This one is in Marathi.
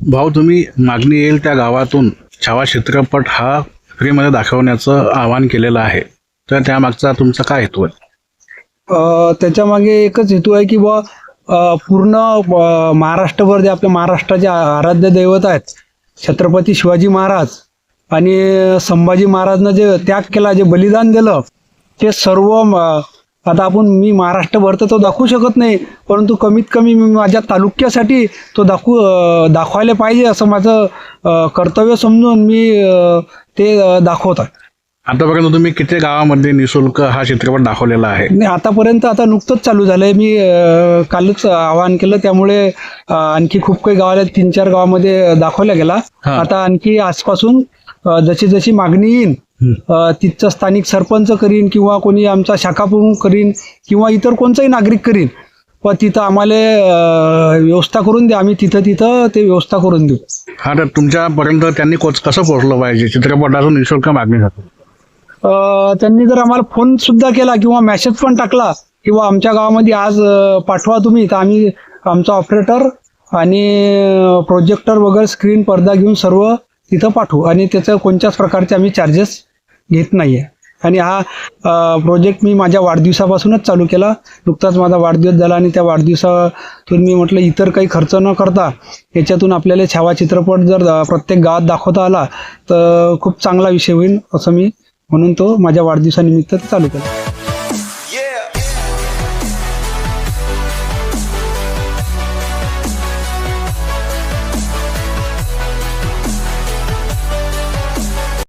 भाऊ तुम्ही मागणी येईल त्या गावातून छावा चित्रपट हा फ्रीमध्ये दाखवण्याचं आवाहन केलेलं आहे. तर त्यामागचा तुमचा काय हेतू आहे? त्याच्यामागे एकच हेतू आहे की बा पूर्ण महाराष्ट्रभर जे आपल्या महाराष्ट्राचे आराध्य दैवत आहेत छत्रपती शिवाजी महाराज आणि संभाजी महाराजनं जे त्याग केला जे बलिदान दिलं ते सर्व आता आपण मी महाराष्ट्रभर तर तो दाखवू शकत नाही परंतु कमीत कमी मी माझ्या तालुक्यासाठी तो दाखवू दाखवायला पाहिजे असं माझं कर्तव्य समजून मी ते दाखवत आहे आतापर्यंत तुम्ही किती गावामध्ये निशुल्क हा चित्रपट दाखवलेला आहे? नाही आतापर्यंत आता नुकतंच चालू झालंय. मी कालच आवाहन केलं त्यामुळे आणखी खूप काही गावाला तीन चार गावामध्ये दाखवला गेला. आता आणखी आजपासून जशी जशी मागणी येईल तिथचं स्थानिक सरपंच करीन किंवा कोणी आमचा शाखा प्रमुख करीन किंवा इतर कोणताही नागरिक करीन पण तिथं आम्हाला व्यवस्था करून द्या. आम्ही तिथं तिथं ते व्यवस्था करून देऊ. हा तर तुमच्यापर्यंत त्यांनी कोच कसं पोहोचलं पाहिजे? चित्रपटाचं निशुल्क मागणीसाठी अ, त्यांनी जर आम्हाला फोन सुद्धा केला किंवा मेसेज पण टाकला किंवा आमच्या गावामध्ये आज पाठवा तुम्ही. तर आम्ही आमचा ऑपरेटर आणि प्रोजेक्टर वगैरे स्क्रीन पडदा घेऊन सर्व तिथं पाठवू. आणि त्याचं कोणत्याच प्रकारचे आम्ही चार्जेस घेत नाही आहे आणि हा प्रोजेक्ट मी माझ्या वाढदिवसापासूनच चालू केला. नुकताच माझा वाढदिवस झाला आणि त्या वाढदिवसातून मी म्हटलं इतर काही खर्च न करता याच्यातून आपल्याला छावा चित्रपट जर प्रत्येक गावात दाखवता आला तर खूप चांगला विषय होईल असं मी म्हणून तो माझ्या वाढदिवसानिमित्त चालू केला.